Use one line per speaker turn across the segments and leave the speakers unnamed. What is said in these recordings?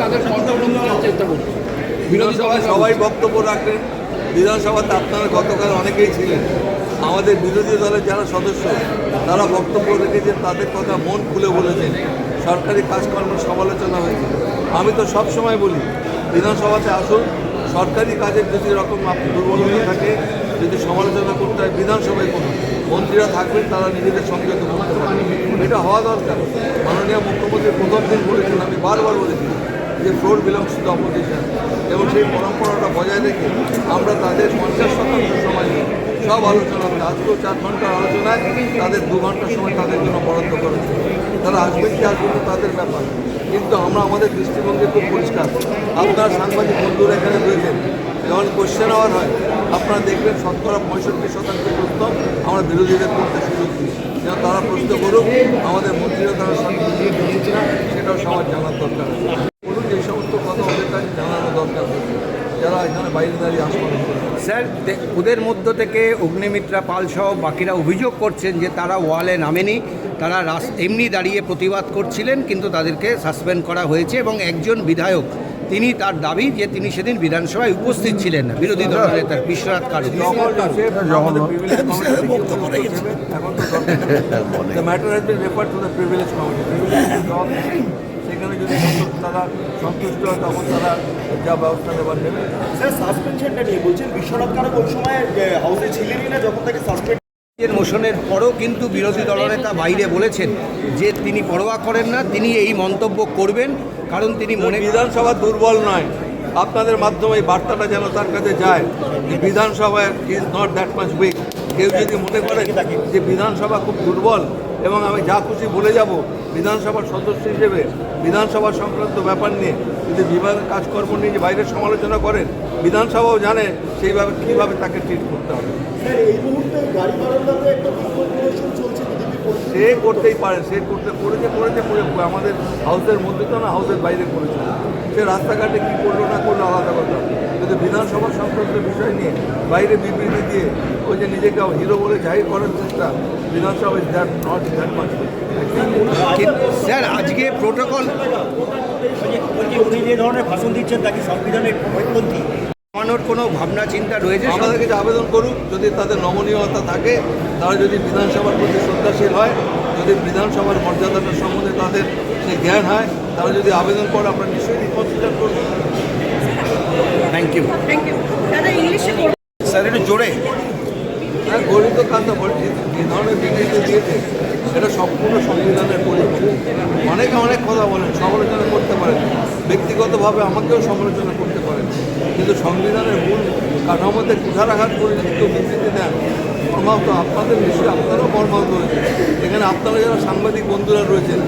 তাদের করার চেষ্টা করছে। বিরোধী
সবাই বক্তব্য রাখলেন বিধানসভাতে আপনারা গতকাল অনেকেই ছিলেন। আমাদের বিরোধী দলের যারা সদস্য তারা বক্তব্য রেখেছেন তাদের কথা মন খুলে বলেছেন। সরকারি কাজকর্ম সমালোচনা হয়েছে। আমি তো সব সময় বলি বিধানসভাতে আসুন সরকারি কাজের যদি রকম আপনি দুর্বলতা থাকে যদি সমালোচনা করতে হয় বিধানসভায় করুন। মন্ত্রীরা থাকবেন তারা নিজেদের সংযত করতে পারবেন। এটা হওয়া দরকার। মাননীয় মুখ্যমন্ত্রী প্রথম দিন বলেছেন আমি বারবার বলেছি যে floor belongs to the opposition এবং সেই পরম্পরাটা বজায় রেখে আমরা তাদের পঞ্চাশ শতাংশ সময় নিয়ে সব আলোচনা আজকেও চার ঘণ্টার আলোচনায় তাদের দু ঘণ্টার সময় তাদের জন্য বরাদ্দ করেছে। তারা আসবেন কি আসবেন তাদের ব্যাপার। কিন্তু আমরা আমাদের দৃষ্টিভঙ্গি খুব পরিষ্কার। আপনার সাংবাদিক বন্ধুরা এখানে রয়েছেন, যখন কোশ্চেন আওয়ার হয়, আপনারা দেখবেন শতকরা পঁয়ষট্টি শতাংশ প্রশ্ন আমরা বিরোধীদের করতে সুযোগ দিই। যেন তারা প্রশ্ন করুক, আমাদের মন্ত্রীরা তারা সঠিক বুঝিয়ে দিচ্ছে না সেটাও সবার জানার দরকার আছে বলুন যে সমস্ত কথা ওদের কাছে জানানো দরকার হচ্ছে যারা এখানে বাইরে দাঁড়িয়ে
স্যার ওদের মধ্য থেকে অগ্নিমিত্রা পাল সহ বাকিরা অভিযোগ করছেন যে তারা ওয়ালে নামেনি তারা রাস এমনি দাঁড়িয়ে প্রতিবাদ করছিলেন কিন্তু তাদেরকে সাসপেন্ড করা হয়েছে এবং একজন বিধায়ক তিনি তার দাবি যে তিনি সেদিন বিধানসভায় উপস্থিত ছিলেন। না বিরোধী দলের নেতা বিশ্বনাথ।
এখন সেখানে যদি তারা সন্তুষ্ট হয় তখন তারা যা ব্যবস্থা নেবার নেবে।
স্যার সাসপেনশনটা নিয়ে বলছেন বিশ্বনাথ কারক ওই সময় হাউসে ছিলেনই না যখন তাকে সাসপেন্ড
এর মোশনের পরও কিন্তু বিরোধী দলনেতা বাইরে বলেছেন যে তিনি পরোয়া করেন না তিনি এই মন্তব্য করবেন কারণ তিনি মনে
বিধানসভা দুর্বল নয়। আপনাদের মাধ্যমে এই বার্তাটা যেন তার কাছে যায় যে Bidhansabha is not that much weak কেউ যদি মনে করে যে বিধানসভা খুব দুর্বল এবং আমি যা খুশি বলে যাব, বিধানসভার সদস্য হিসেবে, বিধানসভা সংক্রান্ত ব্যাপার নিয়ে যদি বিভাগ কাজকর্ম নিয়ে যে বাইরের সমালোচনা করেন, বিধানসভাও জানে সেইভাবে, কীভাবে তাকে ট্রিট করতে হবে।
এই মুহূর্তে গাড়ি চলছে
সে করতেই পারে সে করতে করেছে করেছে করে আমাদের হাউসের মধ্যে তো না হাউসের বাইরে করেছে। সে রাস্তাঘাটে কী করল না করল আলাদা কথা। কিন্তু বিধানসভা সংক্রান্ত বিষয় নিয়ে বাইরে বিবৃতি দিয়ে ওই যে নিজেকে হিরো বলে জাহির করার চেষ্টা Bidhansabha is that not that much
sir আজকে প্রোটোকল
উনি যে ধরনের ভাষণ দিচ্ছেন তাকে সংবিধানের পরিপন্থী
কমানোর কোনো ভাবনা চিন্তা রয়েছে
আমাদের কাছে আবেদন করুক যদি তাদের নমনীয়তা থাকে তারা যদি বিধানসভার প্রতি শ্রদ্ধাশীল হয় যদি বিধানসভার মর্যাদাটার সম্বন্ধে তাদের সে জ্ঞান হয় তারা যদি আবেদন করে আমরা নিশ্চয়ই রিকনসিডার করব।
থ্যাংক ইউ
থ্যাংক ইউ দাদা ইংলিশে
স্যার একটু জোরে।
হ্যাঁ গরিত কান্ত বলছি যে ধরনের বিবৃতি দিয়েছে। সম্পূর্ণ সংবিধানের পরিপন্থী। অনেকে অনেক কথা বলেন, সমালোচনা করতে পারেন। ব্যক্তিগতভাবে আমাকেও সমালোচনা করতে পারেন। কিন্তু সংবিধানের মূল কাঠামোতে কুঠারাঘাত করে যদি কেউ বিবৃতি দেন মর্মাহত আপনাদের নিশ্চয়ই, আপনারাও মর্মাহত হয়েছে এখানে আপনারা যারা সাংবাদিক বন্ধুরা রয়েছেন,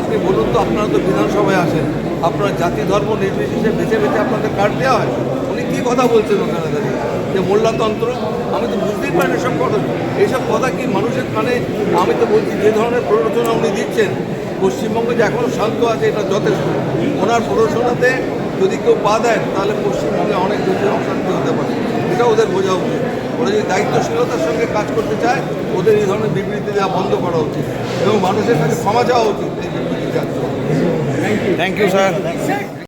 আপনি বলুন তো, আপনারা তো বিধানসভায় আসেন আপনার জাতি ধর্ম নির্বিশেষে বেছে বেছে আপনাদের কার্ড দেওয়া হয়। উনি কী কথা বলছেন ওখানে দাঁড়িয়ে? যে মোল্লাতন্ত্র আমি তো বুঝতেই পারি এসব কথা। এইসব কথা কি মানুষের কানে আমি তো বলছি যে ধরনের প্ররোচনা উনি দিচ্ছেন পশ্চিমবঙ্গে যে এখনও শান্ত আছে এটা যথেষ্ট। ওনার প্ররোচনাতে যদি কেউ পা দেন তাহলে পশ্চিমবঙ্গে অনেক বেশি অশান্তি হতে পারে। এটা ওদের বোঝা উচিত। ওরা যদি দায়িত্বশীলতার সঙ্গে কাজ করতে চায় ওদের এই ধরনের বিবৃতি দেওয়া বন্ধ করা উচিত। এবং মানুষের কাছে ক্ষমা চাওয়া উচিত এই বিবৃতি
থ্যাংক ইউ স্যার
স্যার